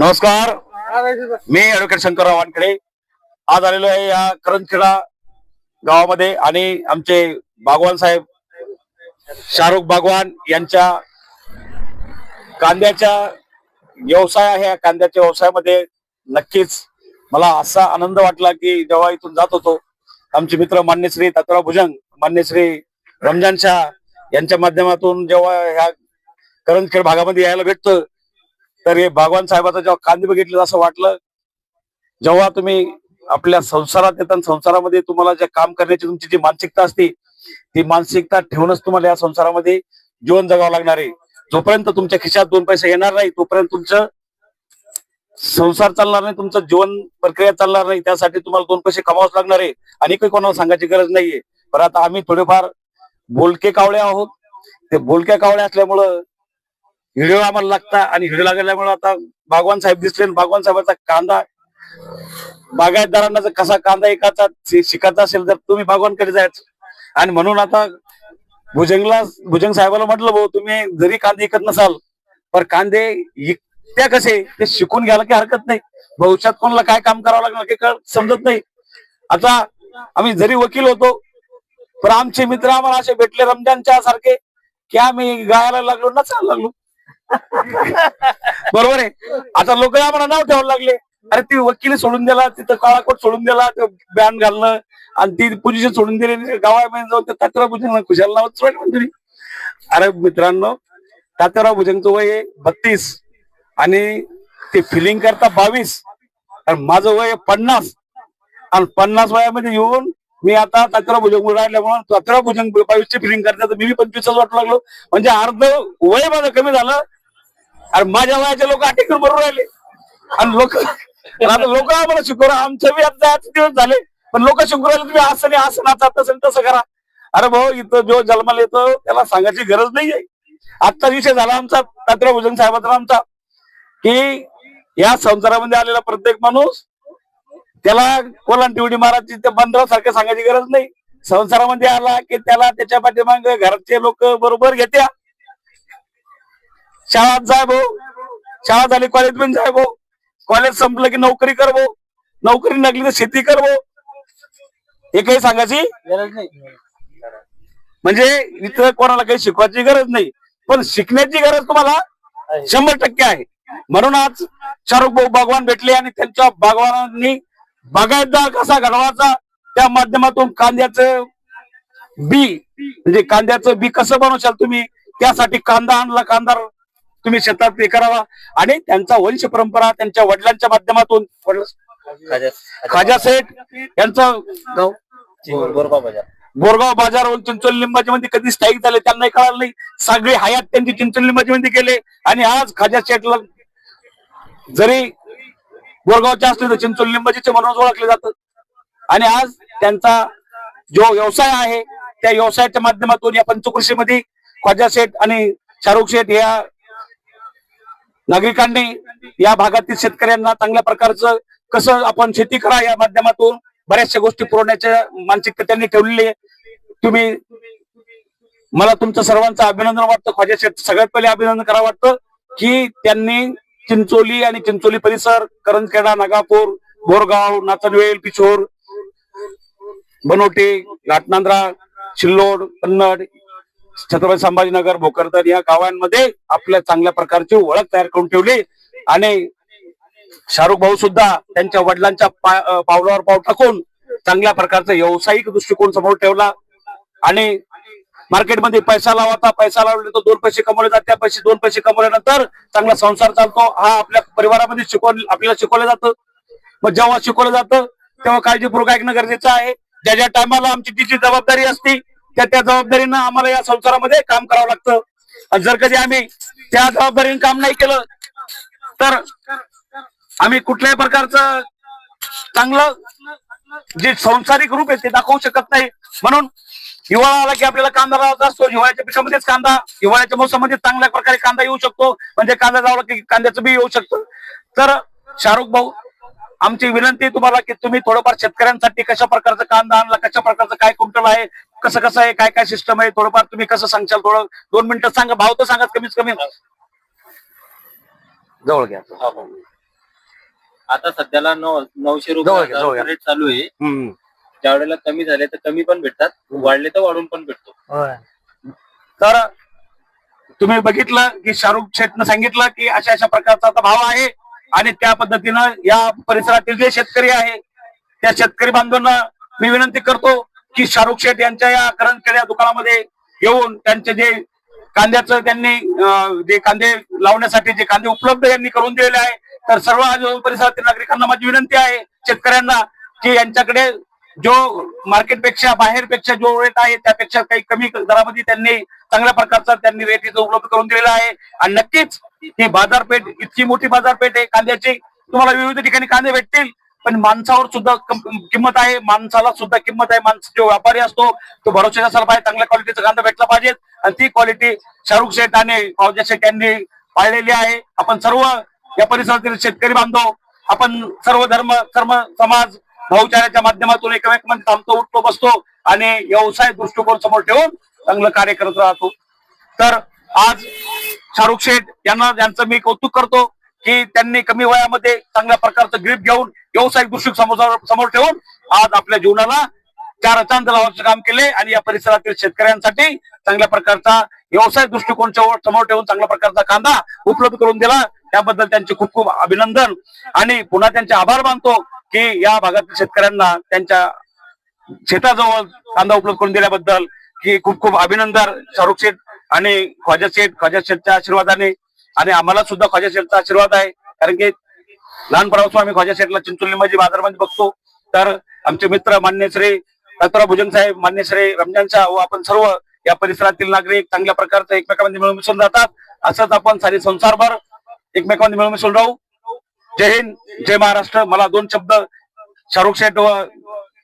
नमस्कार. मी ऍडव्होकेट शंकरराव वानखेडे. आज आलेलो आहे या करंजखेडा गावामध्ये आणि आमचे बागवान साहेब शाहरुख बागवान यांच्या कांद्याच्या व्यवसाय आहे. या कांद्याच्या व्यवसायामध्ये नक्कीच मला असा आनंद वाटला की जेव्हा इथून जात होतो आमचे मित्र मान्यश्री दत्तराव भुजंग मान्यश्री रमजान शाह यांच्या माध्यमातून जेव्हा ह्या करंजखेड भागामध्ये यायला भेटतं तर हे भगवान साहेबाचा जेव्हा कांदी बघितले असं वाटलं जेव्हा तुम्ही आपल्या संसारात येतात आणि संसारामध्ये तुम्हाला जे काम करण्याची तुमची जी मानसिकता असते ती मानसिकता ठेवूनच तुम्हाला या संसारामध्ये जीवन जगावं लागणार आहे. जोपर्यंत तुमच्या खिशात दोन पैसे येणार नाही तोपर्यंत तुमचं संसार चालणार नाही तुमचं जीवन प्रक्रिया चालणार नाही त्यासाठी तुम्हाला दोन पैसे कमावच लागणार आहे. आणि काही कोणाला सांगायची गरज नाहीये. पण आता आम्ही थोडेफार बोलके कावळे आहोत. ते बोलक्या कावळे असल्यामुळं व्हिडिओ आम्हाला लागता आणि व्हिडिओ लागल्यामुळे आता बागवान साहेब दिसले भगवान बागवान साहेबाचा कांदा बागायतदारांना जर कसा कांदा एकाचा शिकायचा असेल तर तुम्ही बागवानकडे जायचं आणि म्हणून आता भुजंगला भुजंग साहेबाला म्हटलं भाऊ तुम्ही जरी कांदे विकत नसाल पण कांदे इकत्या कसे? ते शिकून घ्यायला काही हरकत नाही. भविष्यात कोणाला काय काम करावं लागणार काही समजत नाही. आता आम्ही जरी वकील होतो पण आमचे मित्र आम्हाला असे भेटले रमजानच्या सारखे की आम्ही गायला लागलो नचायला लागलो. बरोबर आहे. आता लोक आम्हाला नाव ठेवायला लागले. अरे ती वकील सोडून दिला तिथं काळाकोट सोडून दिला बॅन घालणं आणि ती पोझिशन सोडून दिली गावामध्ये जाऊन त्या तात्याराव भुजंग खुशाल नाव सोड म्हणजे अरे मित्रांनो तात्याराव भुजंगचं वय आहे बत्तीस आणि ते फिलिंग करता बावीस आणि माझं वय पन्नास. आणि पन्नास वयामध्ये येऊन मी आता तात्याराव भुजंग राहिल्यामुळे तात्याराव भुजंग बावीसची फिलिंग करता मी पंचवीस वाटू लागलो. म्हणजे अर्ध वय माझं कमी झालं आणि माझ्या वयाचे लोक अटेकर बरोबर राहिले. आणि लोक आता लोक आम्हाला शिकवलं आमचं बी आता दिवस झाले. पण लोक शिकवले तुम्ही असं नाही असं नाचा तसं तसं करा. अरे भाऊ इथं जो जन्माला येतो त्याला सांगायची गरज नाहीये. आजचा विषय झाला आमचा तात्रा भुजन साहेबांचा आमचा की या संसारामध्ये आलेला प्रत्येक माणूस त्याला कोलांटी उडी मारायची त्या बंधवा सारखं सांगायची गरज नाही. संसारामध्ये आला की त्याला त्याच्या पाठीमाग घरचे लोक बरोबर घेत्या. शाळात जाय भाऊ. शाळा झाली कॉलेज पण जाय भाऊ. कॉलेज संपलं की नोकरी कर भाऊ. नोकरी लागली तर शेती कर भाऊ. हे काही सांगायची गरज नाही. म्हणजे इथं कोणाला काही शिकवायची गरज नाही. पण शिकण्याची गरज तुम्हाला शंभर टक्के आहे. म्हणून आज शाहरुख भाऊ भगवान भेटले आणि त्यांच्या भगवानांनी बागायतदार कसा घडवायचा त्या माध्यमातून कांद्याचं बी म्हणजे कांद्याचं बी कसं बनवशाल तुम्ही? त्यासाठी कांदा आणला कांदा तुम्ही शेतात हे करावा. आणि त्यांचा वंश परंपरा त्यांच्या वडिलांच्या माध्यमातून खाजा सेठ यांचं गाव? बोरबा बाजार. बोरगाव बाजारवरून चिंचोली लिंबाची मध्ये कधी स्थायिक झाले त्यांना कळालं नाही. सगळे हयात त्यांची चिंचोली लिंबाची मध्ये गेले आणि आज खाजा शेटला जरी बोरगावचे असले तर चिंचोली लिंबाचे म्हणून ओळखले जातात. आणि आज त्यांचा जो व्यवसाय आहे त्या व्यवसायाच्या माध्यमातून या पंचकृषीमध्ये ख्वाजा शेठ आणि शाहरुख शेठ या नागरिकांनी या भागातील शेतकऱ्यांना चांगल्या प्रकारचं कसं आपण शेती करा या माध्यमातून बऱ्याचशा गोष्टी पुरवण्याच्या मानसिकता त्यांनी ठेवलेली आहे. तुम्ही मला तुमचं सर्वांचं अभिनंदन वाटतं. ख्वाजा शेत सगळ्यात पहिले अभिनंदन करावं वाटतं की त्यांनी चिंचोली आणि चिंचोली परिसर करंजखेडा नागापूर बोरगाव नाचनवेल पिछोर बनोटे घाटनांद्रा शिल्लोड कन्नड छत्रपती संभाजीनगर भोकरदन या गावांमध्ये आपल्या चांगल्या प्रकारची ओळख तयार करून ठेवली. आणि शाहरुख भाऊ सुद्धा त्यांच्या वडिलांच्या पा- पावलावर पाव टाकून चांगल्या प्रकारचा व्यावसायिक दृष्टिकोन समोर ठेवला. आणि मार्केटमध्ये पैसा लावता पैसा लावले तर दोन पैसे कमवले जातात. त्या पैसे दोन पैसे कमवल्यानंतर चांगला संसार चालतो. हा आपल्या परिवारामध्ये शिकवलं आपल्याला शिकवलं जातं. मग जेव्हा शिकवलं जातं तेव्हा काळजीपूर्वक ऐकणं गरजेचं आहे. ज्या ज्या टायमाला आमची तिची जबाबदारी असते त्या त्या जबाबदारीनं आम्हाला या संसारामध्ये काम करावं लागतं. आणि जर कधी आम्ही त्या जबाबदारीने काम नाही केलं तर आम्ही कुठल्याही प्रकारचं चांगलं जे संसारिक रूप आहे ते दाखवू शकत नाही. म्हणून हिवाळा आला की आपल्याला कांदा लावायचा असतो. हिवाळ्याच्या पिकामध्येच कांदा हिवाळ्याच्या मोसमामध्ये चांगल्या प्रकारे कांदा येऊ शकतो. म्हणजे कांदा लावला की कांद्याचं बी येऊ शकतं. तर शाहरुख भाऊ आमची विनंती तुम्हाला की तुम्ही थोडंफार शेतकऱ्यांसाठी कशा प्रकारचा कांदा आणला कशा प्रकारचं काय कुंटल आहे कसं कसं आहे काय काय सिस्टम आहे थोडंफार तुम्ही कसं सांगशाल थोडं? दोन मिनिटं सांगा भाव तर सांगा कमीत कमी. जवळ घ्या. आता सध्याला नऊ नऊशे जवळ रुपये घ्या, जवळ घ्या. रेट चालू आहे. हम्म. ज्या वेळेला कमी झाले तर कमी पण भेटतात वाढले तर वाढून पण भेटतो. होय. तर तुम्ही बघितलं की शाहरुख शेठनं सांगितलं की अशा अशा प्रकारचा आता भाव आहे आणि त्या पद्धतीनं या परिसरातील जे शेतकरी आहे त्या शेतकरी बांधवांना मी विनंती करतो की शाहरुख शेठ यांच्या या करंजखेड्या दुकानामध्ये येऊन त्यांचे जे कांद्याचं त्यांनी जे कांदे लावण्यासाठी जे कांदे उपलब्ध यांनी करून दिलेले आहे तर सर्व आजूबाजू परिसरातील नागरिकांना माझी विनंती आहे शेतकऱ्यांना की यांच्याकडे जो मार्केटपेक्षा बाहेरपेक्षा जो रेट आहे त्यापेक्षा काही कमी दरामध्ये त्यांनी चांगल्या प्रकारचा त्यांनी रेट इथं उपलब्ध करून दिलेला आहे. आणि नक्कीच ही बाजारपेठ इतकी मोठी बाजारपेठ आहे कांद्याची तुम्हाला विविध ठिकाणी कांदे भेटतील. पण माणसावर सुद्धा किंमत आहे. माणसाला सुद्धा किंमत आहे. माणसा जो व्यापारी असतो तो भरोसा असायला पाहिजे चांगल्या क्वालिटीचा कांदा भेटला पाहिजे. आणि ती क्वालिटी शाहरुख शेठ आणि फौजा शेठ यांनी पाळलेली आहे. आपण सर्व या परिसरातील शेतकरी बांधव आपण सर्व धर्म कर्म समाज भाऊचाराच्या माध्यमातून एकमेकांमध्ये थांबतो उठतो बसतो आणि व्यवसाय दृष्टिकोन समोर ठेवून चांगलं कार्य करत राहतो. तर आज शाहरुख शेठ यांना यांचं मी कौतुक करतो. की त्यांनी कमी वयामध्ये चांगल्या प्रकारचं ग्रीप घेऊन व्यावसायिक दृष्टी समोर समोर ठेवून आज आपल्या जीवनाला चार चांद लावायचं काम केले आणि या परिसरातील शेतकऱ्यांसाठी चांगल्या प्रकारचा व्यवसाय दृष्टिकोन समोर समोर ठेवून चांगल्या प्रकारचा कांदा उपलब्ध करून दिला. त्याबद्दल त्यांचे खूप खूप अभिनंदन. आणि पुन्हा त्यांचे आभार मानतो की या भागातील शेतकऱ्यांना त्यांच्या शेताजवळ कांदा उपलब्ध करून दिल्याबद्दल की खूप खूप अभिनंदन. शाहरुख शेठ आणि ख्वाजा शेठ ख्वाजा शेठच्या आशीर्वादाने आणि आम्हाला सुद्धा ख्वाजा शेठचा आशीर्वाद आहे. कारण की लहानपणापासून आम्ही ख्वाजा शेठला चिंचोलीमध्ये बाजारमध्ये बघतो. तर आमचे मित्र मान्य श्री दत्तराव भुजंग साहेब मान्य श्री रमजान शाह व आपण सर्व या परिसरातील नागरिक चांगल्या प्रकारचे एकमेकांमध्ये मिळून मिसळून जातात. असंच आपण सारे संसारभर एकमेकांमध्ये मिळून मिसळून राहू. जय हिंद जय महाराष्ट्र. मला दोन शब्द शाहरुख शेठ व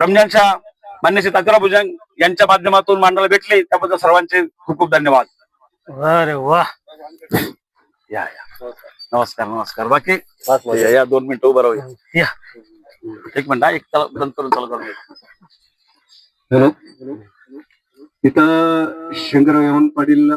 रमजान शाह मान्य श्री तात्याराव भुजंग यांच्या माध्यमातून मांडायला भेटले. त्याबद्दल सर्वांचे खूप खूप धन्यवाद. अरे वा. या या. नमस्कार नमस्कार. बाकी या या दोन मिनिटं उभं राहूया. या. एक मिनिट हा, एक बंद करून चालू करून. हॅलो. इथं शंकरराव पाटील